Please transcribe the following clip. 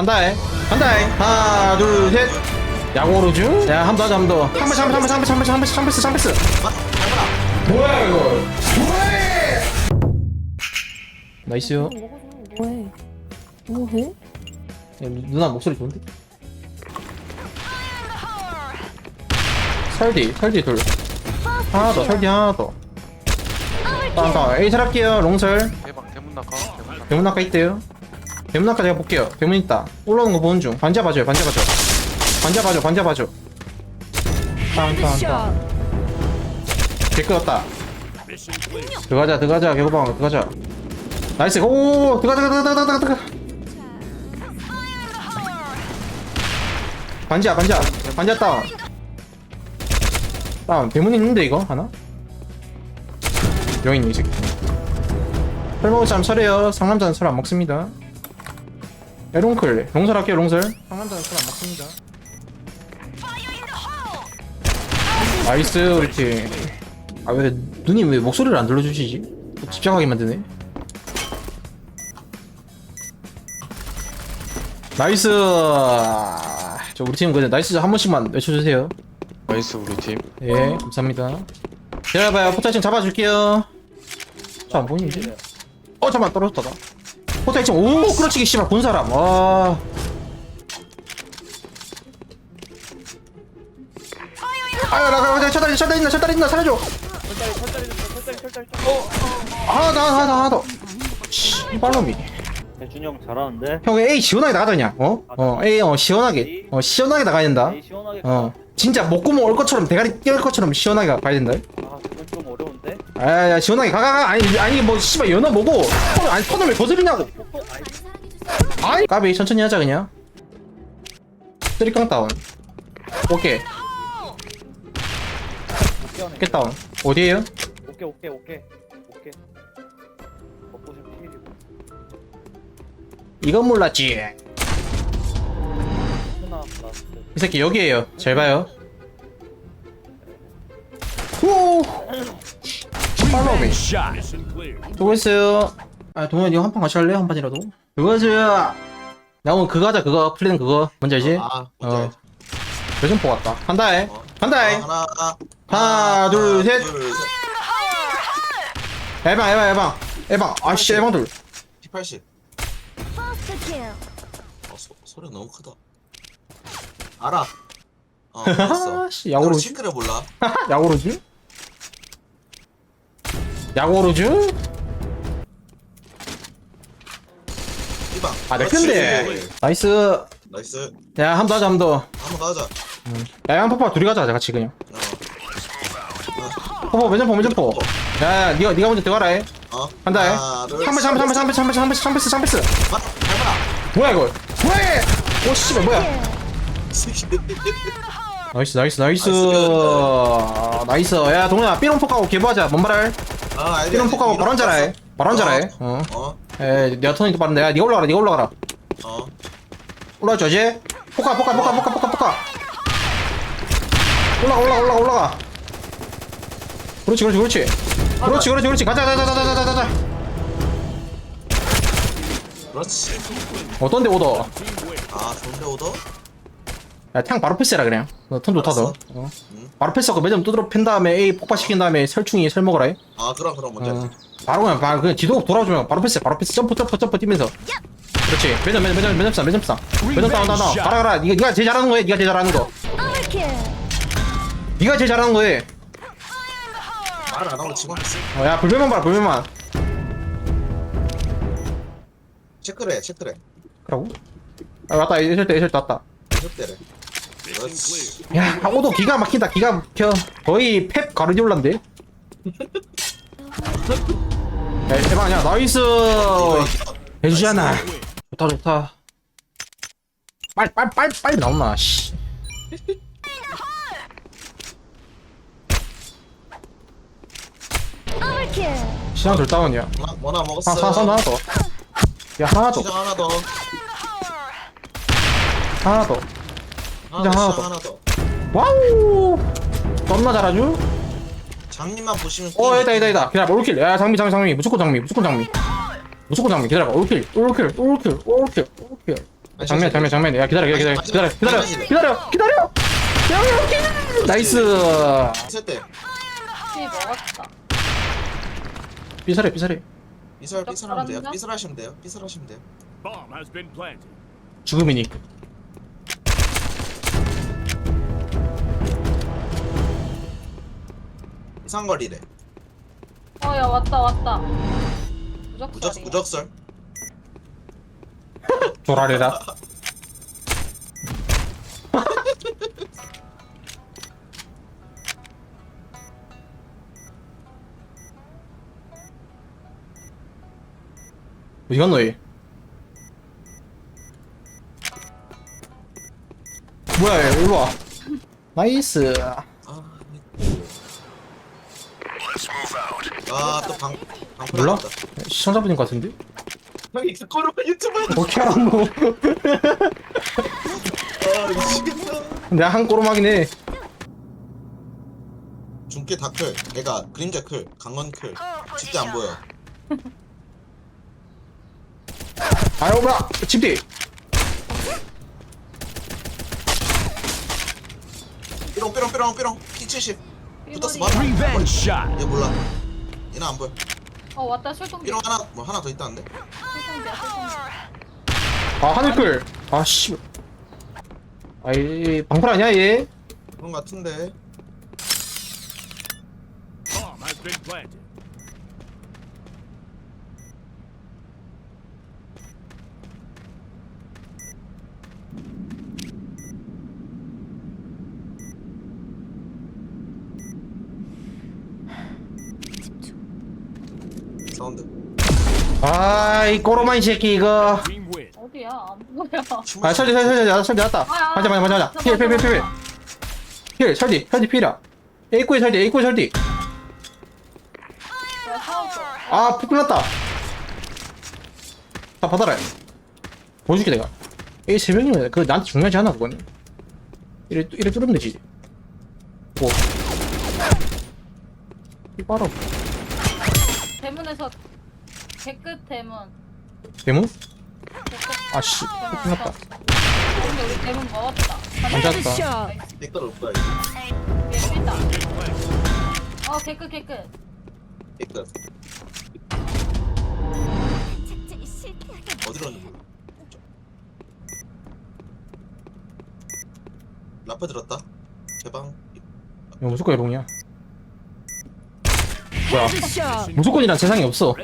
한다해 간다해 하나 둘셋 야구오로즈 야 한 번 하자 한번더한번한번한번한번한번한번한번한번 뭐야 이거 뭐해 나이스 뭐해? 뭐해? 누나 목소리 좋은데? 설디 설디 둘 하나 더 설디 하나 더 다음 에이설 할게요 롱설 대박 대문 낙하 대문 낙하 있대요 대문 아까 제가 볼게요. 대문 있다. 올라오는 거 보는 중. 반자 봐줘요, 반자 봐줘. 반자 봐줘, 반자 봐줘. 다음, 다음, 다음. 개끄 왔다. 들어가자, 들어가자, 개구방, 들어가자. 나이스, 오, 들어가, 들어가, 들어가, 들어가, 들어가. 반지야, 반지야, 반지야 다운. 다운. 대문 있는데 이거 하나? 여기 있네 이 새끼. 설 먹을 사람 설해요. 상남자는 설 안 먹습니다. 에롱클, 롱설 할게요, 롱설. 상남자는 설안 먹습니다. 나이스 우리 팀. 아 왜 누님 왜 목소리를 안 들려주시지? 집착하게 만드네. 나이스. 저 우리 팀 그냥 나이스 한 번씩만 외쳐주세요. 나이스 우리 팀 예, 감사합니다. 기다려봐요. 포탈 층 잡아줄게요. 저 안 보이는데? 어, 잠깐만, 떨어졌다. 나. 포탈 층, 오, 그렇지, 씨발, 본 사람. 와. 아유, 나, 나, 나, 차다리, 차다리 있나, 차다리 있나, 살려줘. 하나 더, 하나 더, 하나 더. 씨, 빨놈이. 대준이 형 잘하는데? 형, A 시원하게 나가자, 그냥. 어? 어, A, 어, 시원하게. 어, 시원하게 나가야 된다. 에이 시원하게 어. 진짜 목구멍 올 것처럼, 대가리 띄울 것처럼 시원하게 가- 가야 된다. 아 그건 좀 어려운데? 아야 시원하게 가가가. 아니 아니 뭐 씨발 연어 뭐고? 턴, 아니 턴을 왜 거슬리냐고? 폭포 아이 아이 까비 천천히 하자 그냥. 쓰리깡 다운. 오케이. 오케이. 다운. 어디에요? 오케이 오케이 오케이. 오케이. 이건 몰랐지. 하나 라스트. 이 새끼 여기에요. 잘 봐요 후 팔로미 수고했어요 아 동현이 형 한 판 같이 할래? 한 판이라도 그거지 나 오늘 그거 하자 그거 플랜 그거 뭔지 알지? 아, 뭔지 어 알지. 요즘 뽑았다 간다 해 어. 간다 해 하나, 둘, 셋. 에방 에방 에방 에방 아씨 에방 둘 P80. 어, 소, 소리 너무 크다. 알아. 어. 아씨 야구로 시크를 몰라. 야구로즈? 야구로즈? 이방. 아, 내. 편데. 나이스. 나이스. 야, 한 번 더 하자, 한 번 더. 한번 더 하자. 야, 양 파파 둘이 가자, 같이 그냥. 어. 포포, 매점포, 매점포. 야, 야, 니가, 니가 먼저 들어가라 해. 어. 한다 해. 하나, 둘, 한 번, 한 번, 한 번, 한 번, 한 번, 한 번, 한 번, 한 번, 맞다. 해봐라. 뭐야, 이거? 뭐해? 오, 씨발, 뭐야? 나이스, 나이스, 나이스. 나이스. 야, 동현아, 삐롱 폭하고 개보하자. 뭔 말할? 아, 알지. 삐롱 폭하고 바로 앉아라 해. 바로 앉아라 해. 어. 어. 에, 내가 턴이 또 빠른데. 야, 니가 올라가라, 니가 올라가라. 어. 올라와줘야지 포카 포카 포카 포카 포카 포카 올라가 올라가 올라가 올라가 그렇지 그렇지 그렇지 그렇지 그렇지 그렇지 가자 가자 가자 가자 가자 그렇지. 어떤데 오더 아, 좋은데 오더? 야탱 바로 패스해라 그냥 너 턴 좋다 너 알았어. 어. 응. 바로 패스하고 매점 두드러 팬 다음에 A 폭파시킨 다음에 설충이 설 먹어라 해. 아, 그럼, 그럼, 뭔지 어. 바로 그냥 바로 그냥 뒤도 돌아주면 바로 패스 바로 패스 점프 점프 점프 뛰면서 그렇지 매점 매점 매점 매점 싸 매점 싸 매점 다운 다운 다운 가라 가라 니가 니가 제일 잘하는 거해 니가 제일 잘하는 거 니가 제일 잘하는 거해 말을 안 하고 치고 있어. 어, 야 불면만 봐라 불면만 체크래, 체크래. 그라고? 아 왔다 이럴 때 이럴 때 왔다 체크래. 그렇지. 야 오도 기가 막힌다. 기가 막혀. 거의 펩 가르디올라인데? 야 대박. 아니야 나이스. 해주잖아. 좋다 좋다. 빨리 빨리 빨리 빨리 나오나 씨. 시장 둘 다운이야. 하나, 뭐나 먹었어. 하나 하나 하나 더 야 하나 더. 시장 하나 더. 하나 더 아, 네, 하나 하나 더. 와우 겁나 잘하죠? 장님만 보시면. 어 이다 얘다 얘다 기다려 올킬 야 장미 장미 장미 무조건 장미 무조건 장미 무조건 장미 기다려. 올킬 올킬 올킬 올킬 올킬 아, 장면 장면 장면 야 기다려 기다려 아니, 기다려 기다려 아니, 아니. 기다려 기다려 기다려 기다려 나이스 있을 때. 혹시 먹었다. 비사래 비살하면 돼요. 아, 삐설 하시면 돼요. 삐설 하시면 돼요. 죽음이니 이상거리래. 어, 야, 왔다, 왔다. 무적 무적설이. 무적설? 조라리라. 어디 갔노 얘 뭐야 얘? 일로와. 나이스 아또방 몰라? 시청자분인 것 같은데? 형이 그거로 유튜브에 어떻게 알았노 아 미치겠다 내가 한 꼬로막이네 중계 다클. 얘가 그림자 클 강원 클. 집대 안 보여 아유 뭐야? 집뒤 삐롱 삐롱 삐롱 삐롱. P70 붙었어. 맞아. Revenge shot. 얘 몰라 얘는 안 보여 어, 왔다, 실동기. 삐롱 하나 뭐 하나 더 있다는데 실동기야, 실동기. 아 하늘클 아씨 아이 방풀 아니야 얘? 그런 거 같은데 Bomb has been planted. 사운드 아이 꼬로만 새끼 이거. 어디야? 안 보여. 아 설디 설디 설디 나설디 났다 아, 아, 맞아 맞아 맞아 맞아 맞아, 필필 필 맞아, 필 맞아. 필 설디 설디 필이야 A구에 설디 A구에 내가 사왔어. 아폭 났다 다 받아라 보여줄게 내가 A 세 명이면 그 나한테 중요하지 않아 그거는 이래 이래 뚫으면 되지 오. 이 봐라 대문에서 개끝 대문. 대문? 개끝 아씨 폭 대문. 났다 근데 우리 대문 먹었다. 앉았다 없다 이거 얘 삐다. 어, 개끝, 개끝. 댓글 어디로 왔는지 몰라 라프 들었다 개방 이거 무조건 에롱이야 무조건이란 세상에 없어